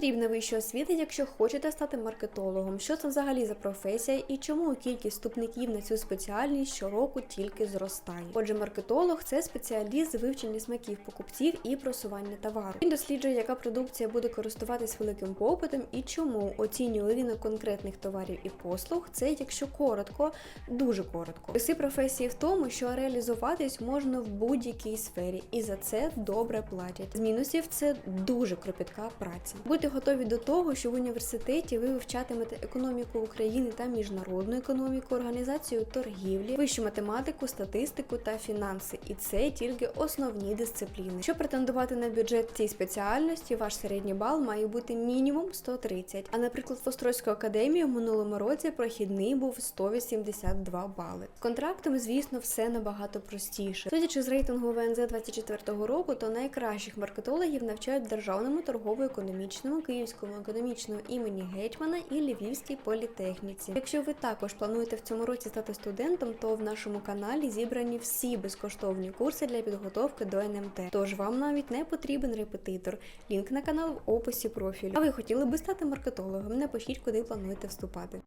Потрібна вища освіта, якщо хочете стати маркетологом. Що це взагалі за професія і чому кількість вступників на цю спеціальність щороку тільки зростає? Отже, маркетолог це спеціаліст з вивчення смаків покупців і просування товару. Він досліджує, яка продукція буде користуватись великим попитом і чому оцінює ринок конкретних товарів і послуг. Це якщо коротко, дуже коротко. Плюси професії в тому, що реалізуватись можна в будь-якій сфері, і за це добре платять. З мінусів це дуже кропітка праця. Будьте готові до того, що в університеті ви вивчатимете економіку України та міжнародну економіку, організацію торгівлі, вищу математику, статистику та фінанси. І це тільки основні дисципліни. Щоб претендувати на бюджет цій спеціальності, ваш середній бал має бути мінімум 130. А наприклад, в Острозьку академію в минулому році прохідний був 182 бали. З контрактом, звісно, все набагато простіше. Судячи з рейтингу ВНЗ 24 року, то найкращих маркетологів навчають в Державному торгово-економічному, Київському економічному імені Гетьмана і Львівській політехніці. Якщо ви також плануєте в цьому році стати студентом, то в нашому каналі зібрані всі безкоштовні курси для підготовки до НМТ. Тож вам навіть не потрібен репетитор. Лінк на канал в описі профілю. А ви хотіли би стати маркетологом? Напишіть, куди плануєте вступати.